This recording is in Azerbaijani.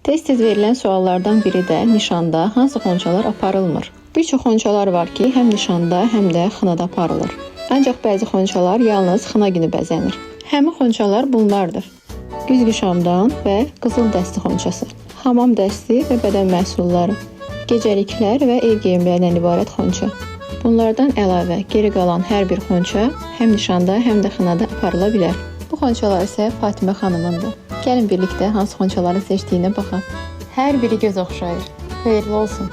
Tez-tez verilən suallardan biri də nişanda hansı xonçalar aparılmır? Bir çox xonçalar var ki, həm nişanda, həm də xınada aparılır. Ancaq bəzi xonçalar yalnız xına günü bəzənir. Həmin xonçalar bunlardır. Güzgü şamdan və qızıl dəsti xonçası, hamam dəsti və bədən məhsulları, gecəliklər və ev geyimlərindən ibarət xonça. Bunlardan əlavə geri qalan hər bir xonça həm nişanda, həm də xınada aparıla bilər. Bu xonçalar isə Fatimə xanımındır. Gəlin birlikdə hansı xonçaları seçdiyinə baxaq. Hər biri göz oxşayır. Xeyirli olsun.